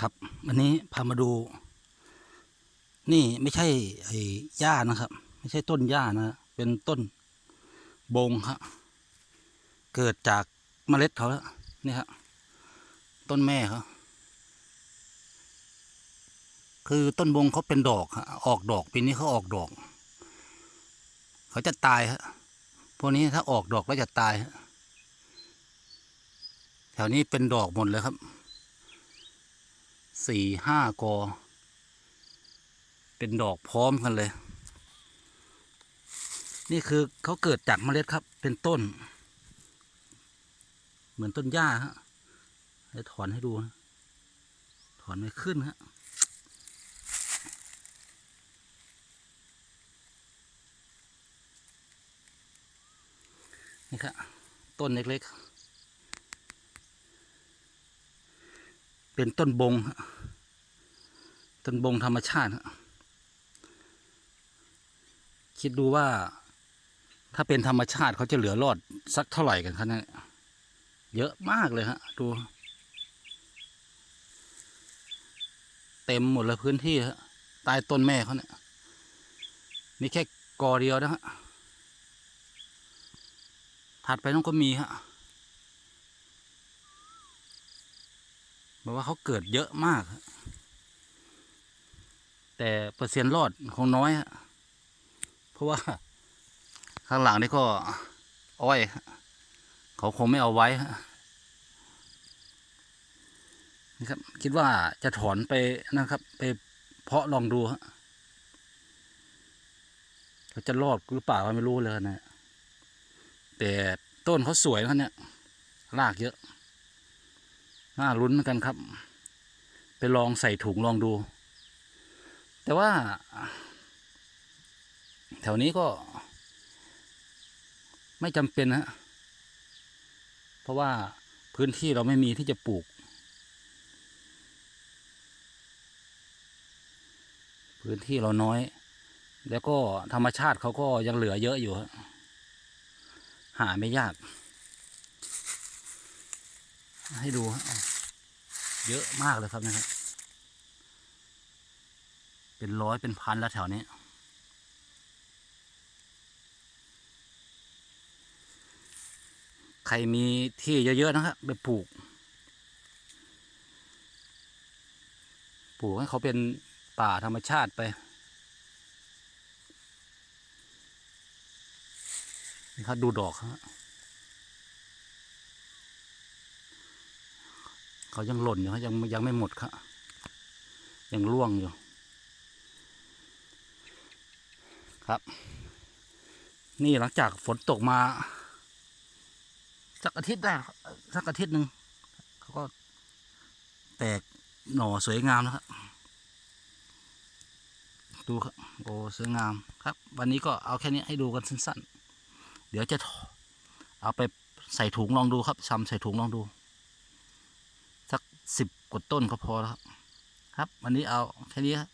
ครับวันนี้พามาดู นี่ไม่ใช่ไอ้หญ้านะครับ ไม่ใช่ต้นหญ้านะ เป็นต้นบงครับเกิดจากเมล็ดเขาแล้วนี่ครับต้นแม่เขาคือต้นบงเขาเป็นดอกฮะออกดอกปีนี้เขาออกดอก เขาจะตายฮะพวกนี้ถ้าออกดอกแล้วจะตายฮะแถวนี้เป็นดอกหมดเลยครับ สี่ห้ากอ เป็นดอกพร้อมกันเลย นี่คือเขาเกิดจากเมล็ดครับ เป็นต้น เหมือนต้นหญ้าฮะให้ถอนให้ดูนะถอนไม่ขึ้นฮะนี่ครับต้นเล็กๆ เป็นต้นบงฮะ ต้นบงธรรมชาติฮะคิดดูว่า ถ้าเป็นธรรมชาติเขาจะเหลือรอดสักเท่าไหร่กันครับเนี่ยเยอะมากเลยฮะดูเต็มหมดเลยพื้นที่ฮะใต้ต้นแม่เขาเนี่ยนี่แค่กอเดียวนะฮะถัดไปน้องก็มีฮะบอกว่าเขาเกิดเยอะมากฮะ แต่เปอร์เซ็นต์รอดคงน้อยฮะเพราะว่าข้างหลังนี่ก็อ้อยเขาคงไม่เอาไว้ฮะนี่ครับ คิดว่าจะถอนไปนะครับ ไปเพาะลองดูฮะเขาจะรอดหรือเปล่าไม่รู้เลยนะแต่ต้นเขาสวยนะเนี่ยรากเยอะ น่าลุ้นเหมือนกันครับ ไปลองใส่ถุงลองดู แต่ว่า แถวนี้ก็ ไม่จำเป็นนะเพราะว่าพื้นที่เราไม่มีที่จะปลูก พื้นที่เราน้อย แล้วก็ธรรมชาติเขาก็ยังเหลือเยอะอยู่หาไม่ยาก ให้ดู เยอะมากเลยครับนะครับ เป็นร้อยเป็นพันแล้วแถวนี้ ใครมีที่เยอะ ๆ นะครับไปปลูก ปลูกให้เขาเป็นป่าธรรมชาติไปนี่ครับดูดอกครับเขายังหล่นอยู่เขายังยังไม่หมดครับยังร่วงอยู่ ครับ นี่หลังจากฝนตกมาสักอาทิตย์ได้สักอาทิตย์หนึ่งเขาก็แตกหน่อสวยงามนะครับ ดูครับโอ้สวยงามครับ วันนี้ก็เอาแค่นี้ให้ดูกันสั้นๆ เดี๋ยวจะเอาไปใส่ถุงลองดูครับซำใส่ถุงลองดู สักสิบกว่าต้นก็พอแล้วครับ ครับ วันนี้เอาแค่นี้ครับ